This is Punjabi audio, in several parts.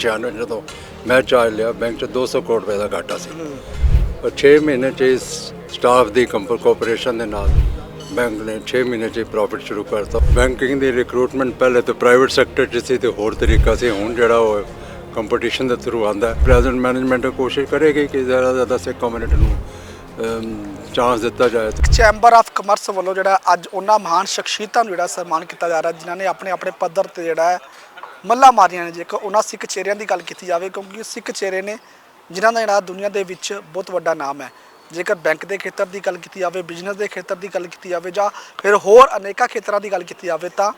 1996 ਜਦੋਂ ਮੈਂ ਚਾਰਜ ਲਿਆ ਬੈਂਕ 'ਚ 200 ਕਰੋੜ ਰੁਪਏ ਦਾ ਘਾਟਾ ਸੀ। ਪਰ 6 ਮਹੀਨੇ 'ਚ ਇਸ ਸਟਾਫ ਦੀ ਕੰਪਰ ਕੋਆਪਰੇਸ਼ਨ ਦੇ ਨਾਲ ਬੈਂਕ ਨੇ 6 ਮਹੀਨੇ 'ਚ ਪ੍ਰੋਫਿਟ ਸ਼ੁਰੂ ਕਰਤਾ। ਬੈਂਕਿੰਗ ਦੀ ਰਿਕਰੂਟਮੈਂਟ ਪਹਿਲੇ ਤਾਂ ਪ੍ਰਾਈਵੇਟ ਸੈਕਟਰ 'ਚ ਸੀ ਤੇ ਹੋਰ ਤਰੀਕਾ ਸੀ। ਹੁਣ ਜਿਹੜਾ ਉਹ ਕੰਪੀਟੀਸ਼ਨ ਦੇ ਥਰੂ ਆਂਦਾ ਪ੍ਰੈਜ਼ੈਂਟ ਮੈਨੇਜਮੈਂਟ ਕੋਸ਼ਿਸ਼ ਕਰੇਗੀ ਕਿ ਜ਼ਿਆਦਾ ਤੋਂ ਜ਼ਿਆਦਾ ਸਿੱਖ ਕਮਿਊਨਿਟੀ ਨੂੰ ਚਾਂਸ ਦਿੱਤਾ ਜਾਏ। ਚੈਂਬਰ ਆਫ ਕਮਰਸ ਵੱਲੋਂ ਜਿਹੜਾ ਅੱਜ ਉਹਨਾਂ ਮਹਾਨ ਸ਼ਖਸੀਅਤਾਂ ਨੂੰ ਜਿਹੜਾ ਸਨਮਾਨ ਕੀਤਾ ਜਾ ਰਿਹਾ, ਜਿਨ੍ਹਾਂ ਨੇ ਆਪਣੇ ਆਪਣੇ ਪੱਧਰ ਤੇ ਜਿਹੜਾ ਹੈ ਮੱਲਾ ਮਾਰੀਆਂ ਨੇ, ਜੇਕਰ ਉਹਨਾਂ ਸਿੱਖ ਚਿਹਰਿਆਂ ਦੀ ਗੱਲ ਕੀਤੀ ਜਾਵੇ, ਕਿਉਂਕਿ ਸਿੱਖ ਚਿਹਰੇ ਨੇ, ਜਿਨ੍ਹਾਂ ਦਾ ਜਿਹੜਾ ਦੁਨੀਆ ਦੇ ਵਿੱਚ ਬਹੁਤ ਵੱਡਾ ਨਾਮ ਹੈ। ਜੇਕਰ ਬੈਂਕ ਦੇ ਖੇਤਰ ਦੀ ਗੱਲ ਕੀਤੀ ਜਾਵੇ, ਬਿਜ਼ਨਸ ਦੇ ਖੇਤਰ ਦੀ ਗੱਲ ਕੀਤੀ ਜਾਵੇ, ਜਾਂ ਫਿਰ ਹੋਰ ਅਨੇਕਾਂ ਖੇਤਰਾਂ ਦੀ ਗੱਲ ਕੀਤੀ ਜਾਵੇ, ਤਾਂ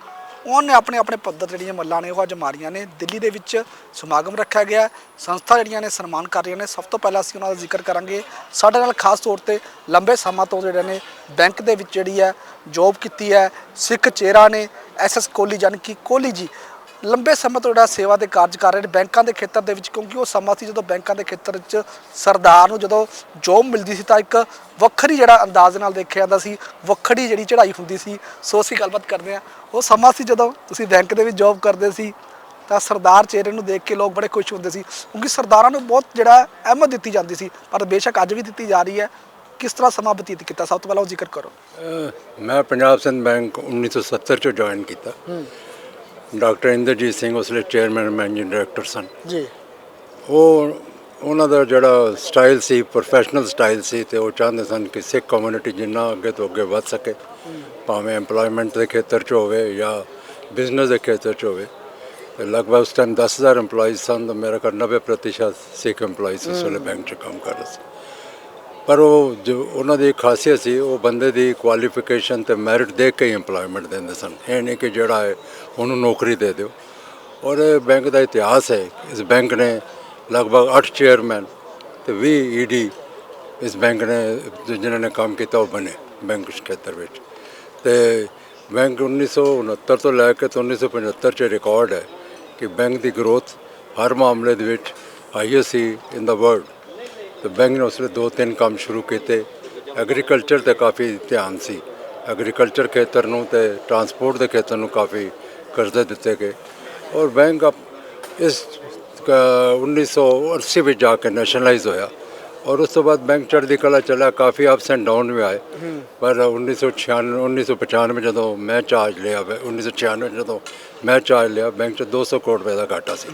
ਉਹਨੇ ਆਪਣੇ ਆਪਣੇ ਪੱਧਰ ਤੇ ਜਿਹੜੀਆਂ ਮੱਲਾਂ ਨੇ, ਉਹ ਅੱਜ ਮਾਰੀਆਂ ਨੇ। ਦਿੱਲੀ ਦੇ ਵਿੱਚ ਸਮਾਗਮ ਰੱਖਿਆ ਗਿਆ ਸੰਸਥਾ ਜਿਹੜੀਆਂ ਨੇ ਸਨਮਾਨ ਕਰ ਰਹੀਆਂ ਨੇ। ਸਭ ਤੋਂ ਪਹਿਲਾਂ ਅਸੀਂ ਉਹਨਾਂ ਦਾ ਜ਼ਿਕਰ ਕਰਾਂਗੇ। ਸਾਡੇ ਨਾਲ ਖਾਸ ਤੌਰ ਤੇ ਲੰਬੇ ਸਮਾਂ ਤੋਂ ਜਿਹੜੇ ਨੇ, ਬੈਂਕ ਦੇ ਵਿੱਚ ਜਿਹੜੀ ਹੈ ਜੌਬ ਕੀਤੀ ਹੈ, ਸਿੱਖ ਚਿਹਰਾ ਨੇ ਐਸਐਸ ਕੋਹਲੀ ਜਾਨੀ ਕਿ ਕੋਹਲੀ ਜੀ। ਲੰਬੇ ਸਮੇਂ ਤੋਂ ਜਿਹੜਾ ਸੇਵਾ ਦੇ ਕਾਰਜ ਕਰ ਰਹੇ ਨੇ ਬੈਂਕਾਂ ਦੇ ਖੇਤਰ ਦੇ ਵਿੱਚ ਕਿਉਂਕਿ ਉਹ ਸਮਾਂ ਸੀ ਜਦੋਂ ਬੈਂਕਾਂ ਦੇ ਖੇਤਰ ਵਿੱਚ ਸਰਦਾਰ ਨੂੰ ਜਦੋਂ ਜੌਬ ਮਿਲਦੀ ਸੀ ਤਾਂ ਇੱਕ ਵੱਖਰੀ ਜਿਹੜਾ ਅੰਦਾਜ਼ ਨਾਲ ਦੇਖਿਆ ਜਾਂਦਾ ਸੀ ਵੱਖਰੀ ਜਿਹੜੀ ਚੜ੍ਹਾਈ ਹੁੰਦੀ ਸੀ। ਸੋ ਅਸੀਂ ਗੱਲਬਾਤ ਕਰਦੇ ਹਾਂ। ਉਹ ਸਮਾਂ ਸੀ ਜਦੋਂ ਤੁਸੀਂ ਬੈਂਕ ਦੇ ਵਿੱਚ ਜੌਬ ਕਰਦੇ ਸੀ ਤਾਂ ਸਰਦਾਰ ਚਿਹਰੇ ਨੂੰ ਦੇਖ ਕੇ ਲੋਕ ਬੜੇ ਖੁਸ਼ ਹੁੰਦੇ ਸੀ ਕਿਉਂਕਿ ਸਰਦਾਰਾਂ ਨੂੰ ਬਹੁਤ ਜਿਹੜਾ ਅਹਿਮਤ ਦਿੱਤੀ ਜਾਂਦੀ ਸੀ ਪਰ ਬੇਸ਼ੱਕ ਅੱਜ ਵੀ ਦਿੱਤੀ ਜਾ ਰਹੀ ਹੈ। ਕਿਸ ਤਰ੍ਹਾਂ ਸਮਾਂ ਬਤੀਤ ਕੀਤਾ? ਸਭ ਤੋਂ ਪਹਿਲਾਂ ਉਹ ਜ਼ਿਕਰ ਕਰੋ। ਮੈਂ ਪੰਜਾਬ ਸਿੰਧ ਬੈਂਕ 1970 ਚ ਜੁਆਇਨ ਕੀਤਾ। ਡਾਕਟਰ ਇੰਦਰਜੀਤ ਸਿੰਘ ਉਸ ਲਈ ਚੇਅਰਮੈਨ ਮੈਨੇਜਿੰਗ ਡਾਇਰੈਕਟਰ ਸਨ। ਜੀ। ਉਹ ਉਹਨਾਂ ਦਾ ਜਿਹੜਾ ਸਟਾਈਲ ਸੀ ਪ੍ਰੋਫੈਸ਼ਨਲ ਸਟਾਈਲ ਸੀ ਤੇ ਉਹ ਚਾਹੁੰਦੇ ਸਨ ਕਿ ਸਿੱਖ ਕਮਿਊਨਿਟੀ ਜਿੰਨਾ ਅੱਗੇ ਤੋਂ ਅੱਗੇ ਵੱਧ ਸਕੇ ਭਾਵੇਂ EMPLOYMENT ਦੇ ਖੇਤਰ 'ਚ ਹੋਵੇ ਜਾਂ ਬਿਜ਼ਨਸ ਦੇ ਖੇਤਰ 'ਚ ਹੋਵੇ। ਲਗਭਗ ਉਸ ਟਾਈਮ 10000 EMPLOYEES ਸਨ ਤਾਂ ਮੇਰਾ ਖਿਆਲ 90% ਸਿੱਖ EMPLOYEES ਉਸ ਵੇਲੇ ਬੈਂਕ 'ਚ ਕੰਮ ਕਰ ਰਹੇ ਸੀ। ਪਰ ਉਹ ਜੋ ਉਹਨਾਂ ਦੀ ਖਾਸੀਅਤ ਸੀ, ਉਹ ਬੰਦੇ ਦੀ ਕੁਆਲੀਫਿਕੇਸ਼ਨ ਤੇ ਮੈਰਿਟ ਦੇਖ ਕੇ ਹੀ EMPLOYMENT ਦਿੰਦੇ ਸਨ। ਇਹ ਨਹੀਂ ਕਿ ਜਿਹੜਾ ਹੈ, ਉਹਨੂੰ ਨੌਕਰੀ ਦੇ ਦਿਓ। ਔਰ ਇਹ ਬੈਂਕ ਦਾ ਇਤਿਹਾਸ ਹੈ, ਇਸ ਬੈਂਕ ਨੇ ਲਗਭਗ 8 ਚੇਅਰਮੈਨ ਤੇ 20 ਈਡੀ ਇਸ ਬੈਂਕ ਨੇ, ਜਿਨ੍ਹਾਂ ਨੇ ਕੰਮ ਕੀਤਾ, ਉਹ ਬਣੇ ਬੈਂਕ ਖੇਤਰ ਵਿੱਚ। ਤੇ ਬੈਂਕ 1969 ਤੋਂ ਲੈ ਕੇ ਤੇ 1975 ਚ ਰਿਕਾਰਡ ਹੈ ਕਿ ਬੈਂਕ ਦੀ ਗਰੋਥ ਹਰ ਮਾਮਲੇ ਦੇ ਵਿੱਚ ਹਾਈਐਸਟ ਸੀ ਇਨ ਦਾ ਵਰਲਡ ਤੇ ਬੈਂਕ ਨੇ ਉਸਲੇ ਦੋ ਤਿੰਨ ਕੰਮ ਸ਼ੁਰੂ ਕੀਤੇ। ਐਗਰੀਕਲਚਰ ਤੇ ਕਾਫੀ ਧਿਆਨ ਸੀ। ਐਗਰੀਕਲਚਰ ਖੇਤਰ ਨੂੰ ਤੇ ਟਰਾਂਸਪੋਰਟ ਦੇ ਖੇਤਰ ਨੂੰ ਕਾਫੀ ਕਰਜ਼ੇ ਦਿੱਤੇ ਗਏ। ਔਰ ਬੈਂਕ ਇਸ ਕ- 1980 ਵਿੱਚ ਜਾ ਕੇ ਨੈਸ਼ਨਲਾਈਜ਼ ਹੋਇਆ। ਔਰ ਉਸ ਤੋਂ ਬਾਅਦ ਬੈਂਕ ਚੜ੍ਹਦੀ ਕਲਾ ਚੱਲਿਆ ਕਾਫੀ ਅਪਸ ਐਂਡ ਡਾਊਨ ਵੀ ਆਏ। ਪਰ 1996 1995 ਜਦੋਂ ਮੈਂ ਚਾਰਜ ਲਿਆ ਵੇ- 1996 ਜਦੋਂ ਮੈਂ ਚਾਰਜ ਲਿਆ ਬੈਂਕ 'ਚ 200 ਕਰੋੜ ਰੁਪਏ ਦਾ ਘਾਟਾ ਸੀ।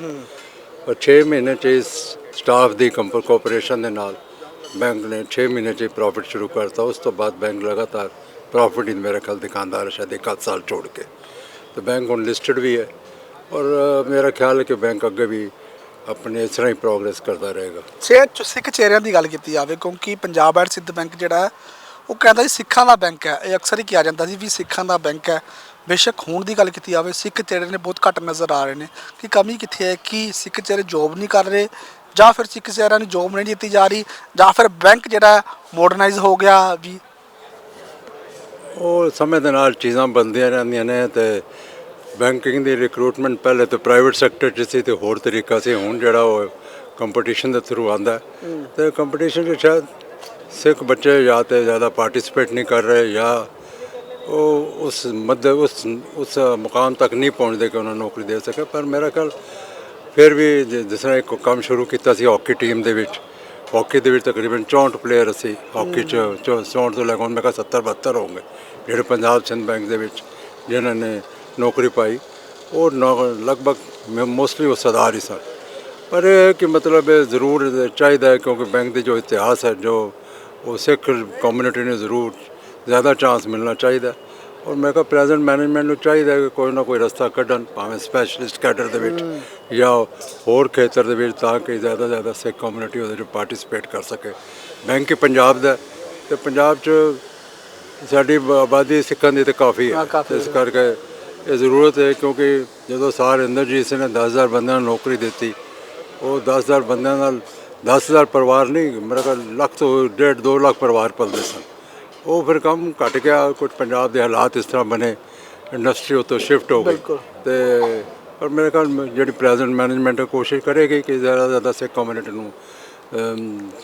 ਪਰ 6 ਮਹੀਨੇ 'ਚ ਇਸ ਸਟਾਫ ਦੀ ਕੰਪਰ ਕੋਆਪਰੇਸ਼ਨ ਦੇ ਨਾਲ ਬੈਂਕ ਨੇ 6 ਮਹੀਨੇ 'ਚ ਪ੍ਰੋਫਿਟ ਸ਼ੁਰੂ ਕਰਤਾ। ਉਸ ਤੋਂ ਬਾਅਦ ਬੈਂਕ ਲਗਾਤਾਰ ਪ੍ਰੋਫਿਟ ਹੀ ਮੇਰਾ ਖਿਆਲ ਦੁਕਾਨਦਾਰ ਸ਼ਾਇਦ ਇੱਕ ਅੱਧ ਸਾਲ ਛੋੜ ਕੇ। ਤੇ ਬੈਂਕ ਹੁਣ ਲਿਸਟਡ ਵੀ ਹੈ ਔਰ ਮੇਰਾ ਖਿਆਲ ਹੈ ਕਿ ਬੈਂਕ ਅੱਗੇ ਵੀ ਆਪਣੇ ਇਸ ਤਰ੍ਹਾਂ ਹੀ ਪ੍ਰੋਗਰੈਸ ਕਰਦਾ ਰਹੇਗਾ। ਸੇ ਸਿੱਖ ਚਿਹਰਿਆਂ ਦੀ ਗੱਲ ਕੀਤੀ ਜਾਵੇ, ਕਿਉਂਕਿ ਪੰਜਾਬ ਐਂਡ ਸਿੱਧ ਬੈਂਕ ਜਿਹੜਾ ਹੈ, ਉਹ ਕਹਿੰਦਾ ਜੀ ਸਿੱਖਾਂ ਦਾ ਬੈਂਕ ਹੈ। ਇਹ ਅਕਸਰ ਹੀ ਕਿਹਾ ਜਾਂਦਾ ਸੀ ਵੀ ਸਿੱਖਾਂ ਦਾ ਬੈਂਕ ਹੈ। ਬੇਸ਼ੱਕ ਹੋਣ ਦੀ ਗੱਲ ਕੀਤੀ ਜਾਵੇ, ਸਿੱਖ ਚਿਹਰੇ ਨੇ ਬਹੁਤ ਘੱਟ ਨਜ਼ਰ ਆ ਰਹੇ ਨੇ। ਕਿ ਕਮੀ ਕਿੱਥੇ ਹੈ? ਕਿ ਸਿੱਖ ਚਿਹਰੇ ਜੋਬ ਨਹੀਂ ਕਰ ਰਹੇ? ਜਾਂ ਫਿਰ ਸਿੱਖ ਚਿਹਰਿਆਂ ਨੂੰ ਜੋਬ ਨਹੀਂ ਦਿੱਤੀ ਜਾ ਰਹੀ ਜਾਂ ਫਿਰ ਬੈਂਕ ਜਿਹੜਾ ਮਾਡਰਨਾਈਜ਼ ਹੋ ਗਿਆ ਵੀ ਉਹ ਸਮੇਂ ਦੇ ਨਾਲ ਚੀਜ਼ਾਂ ਬਣਦੀਆਂ ਰਹਿੰਦੀਆਂ ਨੇ ਤੇ ਬੈਂਕਿੰਗ ਦੀ ਰਿਕਰੂਟਮੈਂਟ ਪਹਿਲੇ ਤਾਂ ਪ੍ਰਾਈਵੇਟ ਸੈਕਟਰ 'ਚ ਸੀ ਤੇ ਹੋਰ ਤਰੀਕਾ ਸੀ ਹੁਣ ਜਿਹੜਾ ਉਹ ਕੰਪੀਟੀਸ਼ਨ ਦੇ ਥਰੂ ਆਂਦਾ ਤੇ ਕੰਪੀਟੀਸ਼ਨ 'ਚ ਸ਼ਾਇਦ ਸਿੱਖ ਬੱਚੇ ਜਾਂ ਤੇ ਜ਼ਿਆਦਾ ਪਾਰਟਿਸਿਪੇਟ ਨਹੀਂ ਕਰ ਰਹੇ ਜਾਂ ਉਹ ਉਸ ਮੱਧ ਉਸ ਉਸ ਮੁਕਾਮ ਤੱਕ ਨਹੀਂ ਪਹੁੰਚਦੇ ਕਿ ਉਹਨਾਂ ਨੂੰ ਨੌਕਰੀ ਦੇ ਸਕੇ ਪਰ ਮੇਰਾ ਖਿਆਲ ਫਿਰ ਵੀ ਜਿ- ਜਿਸ ਤਰ੍ਹਾਂ ਇੱਕ ਕੰਮ ਸ਼ੁਰੂ ਕੀਤਾ ਸੀ ਹਾਕੀ ਟੀਮ ਦੇ ਵਿੱਚ ਹਾਕੀ ਦੇ ਵਿੱਚ ਤਕਰੀਬਨ 64 ਪਲੇਅਰ ਅਸੀਂ ਹਾਕੀ ਚ ਚੌ- 64 ਤੋਂ ਲੈ ਕੇ ਹੁਣ ਮੈਂ ਕਿਹਾ 70 72 ਹੋਣਗੇ ਜਿਹੜੇ ਪੰਜਾਬ ਸਿੰਧ ਬੈਂਕ ਦੇ ਵਿੱਚ ਜਿਨ੍ਹਾਂ ਨੇ ਨੌਕਰੀ ਪਾਈ ਉਹ ਨੌ- ਲਗਭਗ ਮੋਸਟਲੀ ਉਹ ਸਰਦਾਰ ਹੀ ਸਨ। ਪਰ ਇਹ ਹੈ ਕਿ ਮਤਲਬ ਇਹ ਜ਼ਰੂਰ ਚਾਹੀਦਾ ਹੈ ਕਿਉਂਕਿ ਬੈਂਕ ਦੇ ਜੋ ਇਤਿਹਾਸ ਹੈ ਜੋ ਉਹ ਸਿੱਖ ਕਮਿਊਨਿਟੀ ਨੂੰ ਜ਼ਰੂਰ ਜ਼ਿਆਦਾ ਚਾਂਸ ਮਿਲਣਾ ਚਾਹੀਦਾ ਔਰ ਮੈਂ ਕਿਹਾ ਪ੍ਰੈਜ਼ੈਂਟ ਮੈਨੇਜਮੈਂਟ ਨੂੰ ਚਾਹੀਦਾ ਹੈ ਕਿ ਕੋਈ ਨਾ ਕੋਈ ਰਸਤਾ ਕੱਢਣ ਭਾਵੇਂ ਸਪੈਸ਼ਲਿਸਟ ਕੈਡਰ ਦੇ ਵਿੱਚ ਜਾਂ ਹੋਰ ਖੇਤਰ ਦੇ ਵਿੱਚ ਤਾਂ ਕਿ ਜ਼ਿਆਦਾ ਤੋਂ ਜ਼ਿਆਦਾ ਸਿੱਖ ਕਮਿਊਨਿਟੀ ਉਹਦੇ ਵਿੱਚ ਪਾਰਟਿਸਿਪੇਟ ਕਰ ਸਕੇ। ਬੈਂਕ ਪੰਜਾਬ ਦਾ ਤੇ ਪੰਜਾਬ 'ਚ ਸਾਡੀ ਆਬਾਦੀ ਸਿੱਖਾਂ ਦੀ ਤੇ ਕਾਫੀ ਹਾਂ, ਇਸ ਕਰਕੇ ਇਹ ਜ਼ਰੂਰਤ ਹੈ ਕਿਉਂਕਿ ਜਦੋਂ ਸਾਰ ਇੰਦਰਜੀਤ ਸਿੰਘ ਨੇ 10000 ਬੰਦਿਆਂ ਨੂੰ ਨੌਕਰੀ ਦਿੱਤੀ ਉਹ 10000 ਬੰਦਿਆਂ ਨਾਲ 10000 ਪਰਿਵਾਰ ਨਹੀਂ ਮੇਰਾ ਲੱਖ ਤੋਂ ਡੇਢ 2 ਲੱਖ ਪਰਿਵਾਰ ਪਲਦੇ ਸਨ। ਉਹ ਫਿਰ ਕੰਮ ਘਟ ਗਿਆ ਕੁਝ ਪੰਜਾਬ ਦੇ ਹਾਲਾਤ ਇਸ ਤਰ੍ਹਾਂ ਬਣੇ ਇੰਡਸਟਰੀ ਉਤੋਂ ਸ਼ਿਫਟ ਹੋ ਗਈ। ਤੇ ਪਰ ਮੇਰੇ ਖਿਆਲ ਜਿਹੜੀ ਪ੍ਰੈਜ਼ੈਂਟ ਮੈਨੇਜਮੈਂਟ ਕੋਸ਼ਿਸ਼ ਕਰੇਗੀ ਕਿ ਜ਼ਿਆਦਾ ਜ਼ਿਆਦਾ ਸਿੱਖ ਕਮਿਊਨਿਟੀ ਨੂੰ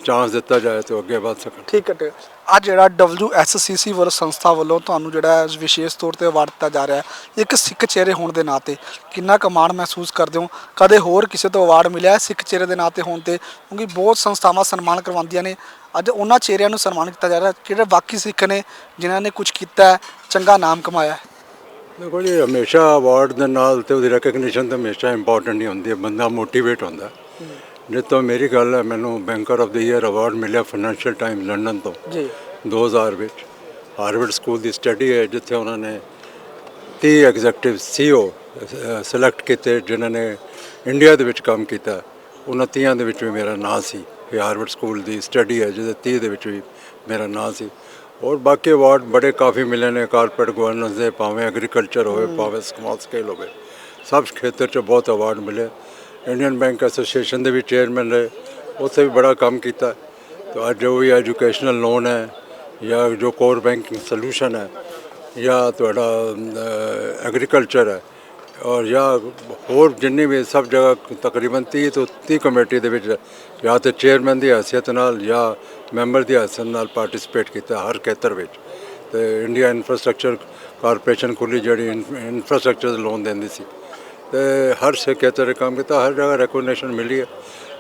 ਚਾਂਸ ਦਿੱਤਾ ਜਾਏ ਤਾਂ ਅੱਗੇ ਵੱਧ ਸਕਣ। ਠੀਕ ਹੈ ਅੱਜ ਜਿਹੜਾ WSCC ਵੱਲੋਂ ਸੰਸਥਾ ਵੱਲੋਂ ਤੁਹਾਨੂੰ ਜਿਹੜਾ ਵਿਸ਼ੇਸ਼ ਤੌਰ ਤੇ ਅਵਾਰਡ ਦਿੱਤਾ ਜਾ ਰਿਹਾ ਹੈ ਇੱਕ ਸਿੱਖ ਚਿਹਰੇ ਹੋਣ ਦੇ ਨਾਤੇ ਕਿੰਨਾ ਕੁ ਮਾਣ ਮਹਿਸੂਸ ਕਰਦੇ ਹੋ? ਕਦੇ ਹੋਰ ਕਿਸੇ ਤੋਂ ਅਵਾਰਡ ਮਿਲਿਆ ਸਿੱਖ ਚਿਹਰੇ ਦੇ ਨਾਤੇ ਹੋਣ ਤੇ? ਕਿਉਂਕਿ ਬਹੁਤ ਸੰਸਥਾਵਾਂ ਸਨਮਾਨ ਕਰਵਾਉਂਦੀਆਂ ਨੇ। ਅੱਜ ਉਹਨਾਂ ਚਿਹਰਿਆਂ ਨੂੰ ਸਨਮਾਨ ਕੀਤਾ ਜਾ ਰਿਹਾ ਜਿਹੜੇ ਵਾਕਈ ਸਿੱਖ ਨੇ ਜਿਨ੍ਹਾਂ ਨੇ ਕੁਝ ਕੀਤਾ ਚੰਗਾ ਨਾਮ ਕਮਾਇਆ ਦੇਖੋ ਜੀ ਹਮੇਸ਼ਾ ਅਵਾਰਡ ਦੇ ਨਾਲ ਤੇ ਉਹਦੀ ਰੈਕਗਨੀਸ਼ਨ ਤਾਂ ਹਮੇਸ਼ਾ ਇੰਪੋਰਟੈਂਟ ਹੀ ਹੁੰਦੀ ਹੈ। ਬੰਦਾ ਮੋਟੀਵੇਟ ਹੁੰਦਾ ਜਿੱਤੋਂ ਮੇਰੀ ਗੱਲ ਹੈ ਮੈਨੂੰ banker of the year award ਮਿਲਿਆ ਫਾਈਨੈਂਸ਼ੀਅਲ ਟਾਈਮ ਲੰਡਨ ਤੋਂ ਜੀ। 2000 ਵਿੱਚ। ਹਾਰਵਰਡ ਸਕੂਲ ਦੀ ਸਟੱਡੀ ਹੈ ਜਿੱਥੇ ਉਹਨਾਂ ਨੇ 30 ਐਗਜ਼ੈਕਟਿਵ ਸੀਓ ਸਿਲੈਕਟ ਕੀਤੇ ਜਿਨ੍ਹਾਂ ਨੇ ਇੰਡੀਆ ਦੇ ਵਿੱਚ ਕੰਮ ਕੀਤਾ। ਉਹਨਾਂ 30 ਦੇ ਵਿੱਚ ਵੀ ਮੇਰਾ ਨਾਂ ਸੀ। ਇਹ ਹਾਰਵਰਡ ਸਕੂਲ ਦੀ ਸਟੱਡੀ ਹੈ ਜਿਹਦੇ 30 ਦੇ ਵਿੱਚ ਵੀ ਮੇਰਾ ਨਾਂ ਸੀ। ਔਰ ਬਾਕੀ ਅਵਾਰਡ ਬੜੇ ਕਾਫੀ ਮਿਲੇ ਨੇ ਕਾਰਪੋਰੇਟ ਗਵਰਨੈਂਸ ਦੇ ਭਾਵੇਂ ਐਗਰੀਕਲਚਰ ਹੋਵੇ ਭਾਵੇਂ ਸਮਾਲ ਸਕੇਲ ਹੋਵੇ। ਸਭ ਖੇਤਰ 'ਚ ਬਹੁਤ ਅਵਾਰਡ ਮਿਲੇ। ਇੰਡੀਅਨ ਬੈਂਕ ਐਸੋਸੀਏਸ਼ਨ ਦੇ ਵੀ ਚੇਅਰਮੈਨ ਰਹੇ, ਉੱਥੇ ਵੀ ਬੜਾ ਕੰਮ ਕੀਤਾ। ਤੇ ਅੱਜ ਉਹ ਵੀ ਐਜੂਕੇਸ਼ਨਲ ਲੋਨ ਹੈ, ਜਾਂ ਜੋ ਕੋਰ ਬੈਂਕਿੰਗ ਸੋਲੂਸ਼ਨ ਹੈ, ਜਾਂ ਤੁਹਾਡਾ ਐਗਰੀਕਲਚਰ ਹੈ, ਔਰ ਜਾਂ ਹੋਰ ਜਿੰਨੇ ਵੀ ਸਭ ਜਗ੍ਹਾ ਤਕਰੀਬਨ 30 ਤੋਂ 30 ਕਮੇਟੀ ਦੇ ਵਿੱਚ ਜਾਂ ਤੇ ਚੇਅਰਮੈਨ ਦੀ ਹیثیت ਨਾਲ ਜਾਂ ਮੈਂਬਰ ਦੀ ਹیثیت ਨਾਲ ਪਾਰਟਿਸਿਪੇਟ ਕੀਤਾ ਹਰ ਖੇਤਰ ਵਿੱਚ। ਤੇ ਇੰਡੀਆ ਇਨਫਰਾਸਟ੍ਰਕਚਰ ਕਾਰਪੋਰੇਸ਼ਨ ਖੁੱਲੀ ਜਿਹੜੀ ਇਨਫਰਾਸਟ੍ਰਕਚਰ ਲੋਨ ਦਿੰਦੀ ਸੀ। ਤੇ ਹਰ ਸੇ ਖੇਤਰ ਕੰਮ ਕੀਤਾ ਹਰ ਜਗ੍ਹਾ ਰੈਕੋਗਨੀਸ਼ਨ ਮਿਲੀ ਹੈ।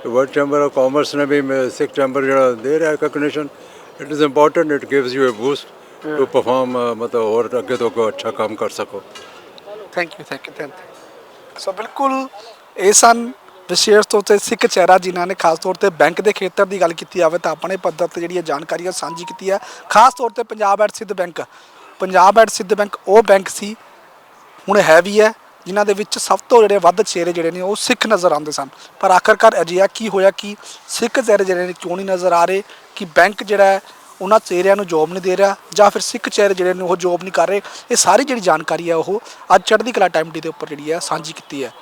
ਵਰਲਡ ਚੈਂਬਰ ਆਫ ਕਾਮਰਸ ਨੇ ਵੀ ਸਿੱਖ ਚੈਂਬਰ ਜਿਹੜਾ ਦੇ ਰਿਹਾ recognition it is important it gives you a boost to perform ਮਤਲਬ ਹੋਰ ਅੱਗੇ ਤੋਂ ਅੱਗੇ ਅੱਛਾ ਕੰਮ ਕਰ ਸਕੋ। Thank you thank you thank you so ਬਿਲਕੁਲ ਇਹ ਸਨ ਵਿਸ਼ੇਸ਼ ਤੌਰ ਤੇ ਸਿੱਖ ਚਿਹਰਾ ਜਿਨ੍ਹਾਂ ਨੇ ਖਾਸ ਤੌਰ ਤੇ ਬੈਂਕ ਦੇ ਖੇਤਰ ਦੀ ਗੱਲ ਕੀਤੀ ਜਾਵੇ ਤਾਂ ਆਪਣੇ ਪੱਧਰ ਤੇ ਜਿਹੜੀ ਇਹ ਜਾਣਕਾਰੀਆਂ ਸਾਂਝੀ ਕੀਤੀ ਹੈ। ਖਾਸ ਤੌਰ ਤੇ Punjab and Sind bank. Punjab and Sind bank ਉਹ ਬੈਂਕ ਸੀ ਹੁਣ ਹੈ ਵੀ ਹੈ। ਜਿਨ੍ਹਾਂ ਦੇ ਵਿੱਚ ਸਭ ਤੋਂ ਜਿਹੜੇ ਵੱਧ ਚਿਹਰੇ ਜਿਹੜੇ ਨੇ ਉਹ ਸਿੱਖ ਨਜ਼ਰ ਆਉਂਦੇ ਸਨ। ਪਰ ਆਖਰਕਾਰ ਅਜਿਹਾ ਕੀ ਹੋਇਆ ਕਿ ਸਿੱਖ ਚਿਹਰੇ ਜਿਹੜੇ ਨੇ ਕਿਉਂ ਨਹੀਂ ਨਜ਼ਰ ਆ ਰਹੇ? ਕਿ ਬੈਂਕ ਜਿਹੜਾ ਹੈ, ਉਹਨਾਂ ਚਿਹਰਿਆਂ ਨੂੰ ਜੋਬ ਨਹੀਂ ਦੇ ਰਿਹਾ ਜਾਂ ਫਿਰ ਸਿੱਖ ਚਿਹਰੇ ਜਿਹੜੇ ਨੇ ਉਹ ਜੋਬ ਨਹੀਂ ਕਰ ਰਹੇ? ਇਹ ਸਾਰੀ ਜਿਹੜੀ ਜਾਣਕਾਰੀ ਹੈ ਉਹ ਅੱਜ ਚੜ੍ਹਦੀ ਕਲਾ ਟਾਈਮ ਟੀ ਦੇ ਉੱਪਰ ਜਿਹੜੀ ਹੈ ਸਾਂਝੀ ਕੀਤੀ ਹੈ।